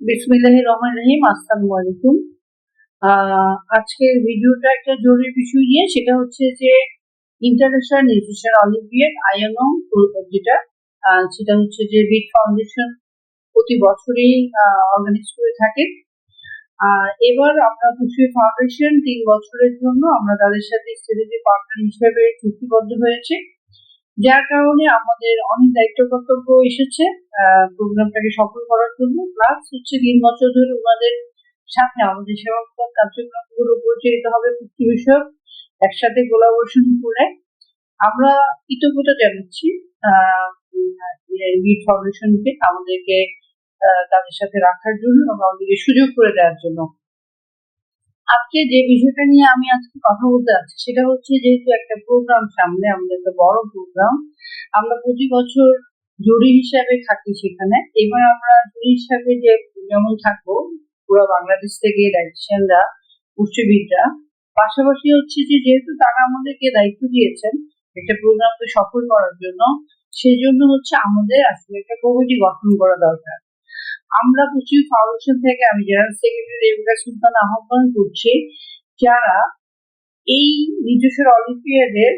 বিসমিল্লাহ রহমান রহিম, আসসালামু আলাইকুম। আজকের ভিডিওটা একটা জরুরি বিষয় নিয়ে, সেটা হচ্ছে যে ইন্টারন্যাশনাল নিউট্রিশন অলিম্পিয়াড আইএনও যেটা সেটা হচ্ছে যে বিট ফাউন্ডেশন প্রতি বছরই অর্গানাইজ করে থাকে। এবার আমরা পুষ্টি ফাউন্ডেশন তিন বছরের জন্য আমরা তাদের সাথে স্ট্র্যাটেজি পার্টনার হিসেবে চুক্তিবদ্ধ হয়েছে। যার কারণে আমাদের অনেক দায়িত্ব কর্তব্য এসেছে প্রোগ্রামটাকে সফল করার জন্য। প্লাস হচ্ছে তিন বছর ধরে ওনাদের সাথে আমাদের সেবামূলক কার্যক্রমগুলো পরিচালিত হবে পুষ্টি বিষয়ক একসাথে কোলাবোরেশন করে। আমরা কৃতজ্ঞতা জানাচ্ছি বিট ফাউন্ডেশনকে আমাদেরকে আহ, তাদের সাথে রাখার জন্য এবং আমাদেরকে সুযোগ করে দেওয়ার জন্য। আজকে যে বিষয়টা নিয়ে আমি আজকে কথা বলতে যাচ্ছি, সেটা হচ্ছে যেহেতু একটা প্রোগ্রাম সামনে আমাদের একটা বড় প্রোগ্রাম আমরা প্রতি বছর জুরি হিসাবে থাকি সেখানে। এবার আমরা জুরি হিসাবে যে যেমন থাকব, পুরো বাংলাদেশ থেকে ডাইটিশিয়ানরা পুষ্টিবিদরা, পাশাপাশি হচ্ছে যে যেহেতু তারা আমাদেরকে দায়িত্ব দিয়েছেন একটা প্রোগ্রামকে সফল করার জন্য সেই জন্য হচ্ছে আমাদের আসলে একটা কমিটি গঠন করা দরকার। আমরা পুষ্টি ফাউন্ডেশন থেকে আমি জেনারেল সেক্রেটারি রেবিকা সুলতান আহ্বান করছি, যারা এই নিজস্ব অলিম্পিয়াডের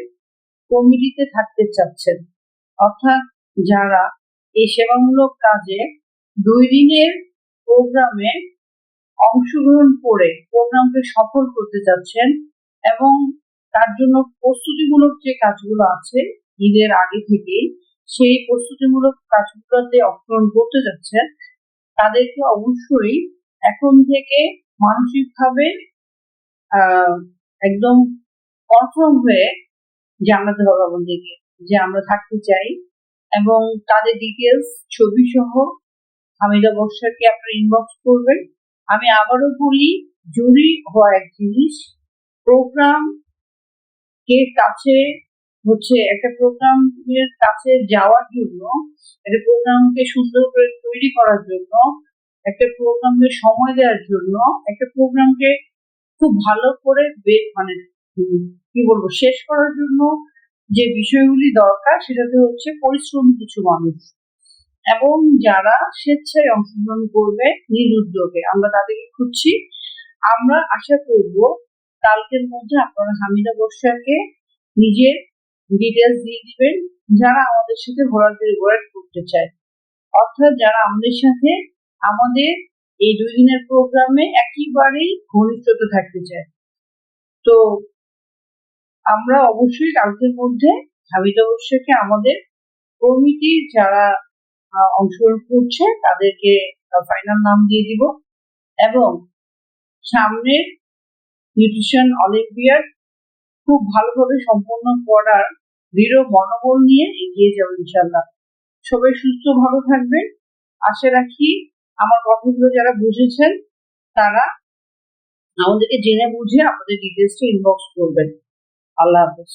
কমিটিতে থাকতে চাচ্ছেন। অর্থাৎ যারা এই সেবামূলক কাজে দুই দিনের প্রোগ্রামে অংশগ্রহণ করে প্রোগ্রামকে সফল করতে চাচ্ছেন এবং তার জন্য প্রস্তুতিমূলক যে কাজগুলো আছে, ঈদের আগে থেকেই সেই প্রস্তুতিমূলক কাজগুলোতে অংশগ্রহণ করতে যাচ্ছেন তাদেরকে অবশ্যই এখন থেকে মানসিকভাবে একদম কনফার্ম হয়ে জানাতে হবে আমাদেরকে যে আমরা থাকতে চাই এবং তাদের ডিটেলস ছবি সহ হামিদা বর্ষাকে আপনারা ইনবক্স করবেন। আমি আবারও বলি, জরুরি হওয়া এক জিনিস প্রোগ্রাম কে কাছে হচ্ছে একটা প্রোগ্রাম এর কাছে যাওয়ার জন্য, একটা প্রোগ্রামকে সুন্দর করে তৈরি করার জন্য, একটা প্রোগ্রামকে সময় দেওয়ার জন্য, একটা প্রোগ্রামকে খুব ভালো করে মানে কি বলব, শেষ করার জন্য যে বিষয়গুলি দরকার সেটাতে হচ্ছে পরিশ্রম কিছু মানুষ। এবং যারা স্বেচ্ছায় অংশগ্রহণ করবে নিজ উদ্যোগে, আমরা তাদেরকে খুঁজছি। আমরা আশা করব কালকের মধ্যে আপনারা হামিদা বর্ষাকে নিজের ডিটেলস দিয়ে দিবেন, যারা আমাদের সাথে ভলান্টারি ওয়ার্ক করতে চায়। অর্থাৎ যারা আমাদের সাথে আমাদের এই দুই দিনের প্রোগ্রামে একেবারেই ঘনিষ্ঠতা থাকতে চায়। তো আমরা অবশ্যই কালকের মধ্যে হামিদা বর্ষাকে আমাদের কমিটির যারা অংশগ্রহণ করছে, তাদেরকে ফাইনাল নাম দিয়ে দিব। এবং সামনের নিউট্রিশন অলিম্পিয়াড খুব ভালোভাবে সম্পন্ন করার দৃঢ় মনোবল নিয়ে এগিয়ে যাব ইনশাল্লাহ সবাই সুস্থ, ভালো থাকবেন। আশা রাখি আমার কথাগুলো যারা বুঝেছেন, তারা আমাদেরকে জেনে বুঝে আমাদের ডিটেলসটা ইনবক্স করবেন। আল্লাহ হাফেজ।